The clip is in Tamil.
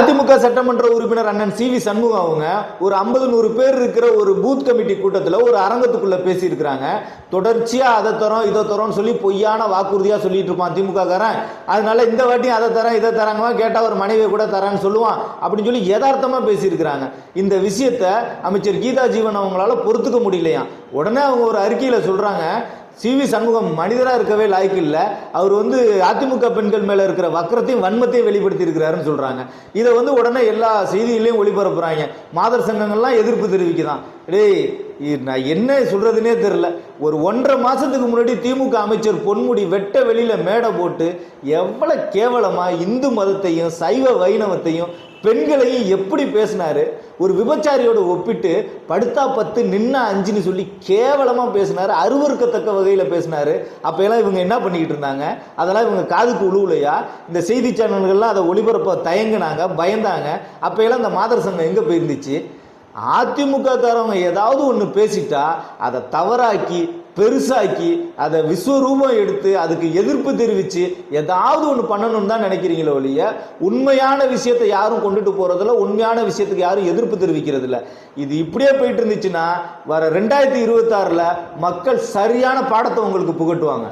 அதிமுக சட்டமன்ற உறுப்பினர் அண்ணன் சி வி சண்முகம் அவங்க ஒரு ஐம்பது நூறு பேர் இருக்கிற ஒரு பூத் கமிட்டி கூட்டத்தில் ஒரு அரங்கத்துக்குள்ள பேசியிருக்கிறாங்க. தொடர்ச்சியாக அதை தரோம் இதை தரோம்னு சொல்லி பொய்யான வாக்குறுதியாக சொல்லிட்டு இருப்பான் திமுககாரன். அதனால இந்த வாட்டியும் அதை தரேன் இதை தராங்கம்மா கேட்டால் ஒரு மனைவியை கூட தரேன்னு சொல்லுவான் அப்படின்னு சொல்லி யதார்த்தமாக பேசியிருக்கிறாங்க. இந்த விஷயத்தை அமைச்சர் கீதா ஜீவன் அவங்களால பொறுத்துக்க முடியலையா உடனே அவங்க ஒரு அறிக்கையில் சொல்கிறாங்க சி வி சண்முகம் மனிதராக இருக்கவே லாய்க்கு இல்லை. அவர் வந்து அதிமுக பெண்கள் மேலே இருக்கிற வக்கரத்தையும் வன்மத்தையும் வெளிப்படுத்தி இருக்கிறாருன்னு சொல்கிறாங்க இதை வந்து உடனே எல்லா செய்திகளையும் ஒளிபரப்புறாங்க. மாதர் சங்கங்கள்லாம் எதிர்ப்பு தெரிவிக்குதான். டேய் நான் என்ன சொல்கிறதுனே தெரில ஒரு ஒன்றரை மாதத்துக்கு முன்னாடி திமுக அமைச்சர் பொன்முடி வெட்ட வெளியில் மேடை போட்டு எவ்வளோ கேவலமாக இந்து மதத்தையும் சைவ வைணவத்தையும் பெண்களையும் எப்படி பேசினாரு? ஒரு விபச்சாரியோட ஒப்பிட்டு படுத்தா பத்து நின்னா அஞ்சுன்னு சொல்லி கேவலமாக பேசினார் அருவருக்கத்தக்க வகையில் பேசினாரு. அப்ப எல்லாம் இவங்க என்ன பண்ணிக்கிட்டு இருந்தாங்க? அதெல்லாம் இவங்க காதுக்கு உழுவுலையா? இந்த செய்தி சேனல்கள்லாம் அதை ஒளிபரப்ப தயங்குனாங்க பயந்தாங்க. அப்ப எல்லாம் இந்த மாதர் சங்கம் எங்கே போயிருந்துச்சு? அதிமுக காரவங்க ஏதாவது ஒன்று பேசிட்டா அதை தவறாக்கி பெருசாக்கி அதை விஸ்வரூபம் எடுத்து அதுக்கு எதிர்ப்பு தெரிவித்து ஏதாவது ஒன்று பண்ணணும்னு தான் நினைக்கிறீங்களோ ஒழிய உண்மையான விஷயத்தை யாரும் கொண்டுட்டு போகிறதில்ல உண்மையான விஷயத்துக்கு யாரும் எதிர்ப்பு தெரிவிக்கிறதில்ல. இது இப்படியே போயிட்டு இருந்துச்சுன்னா வர ரெண்டாயிரத்தி இருபத்தாறில் மக்கள் சரியான பாடத்தை உங்களுக்கு புகட்டுவாங்க.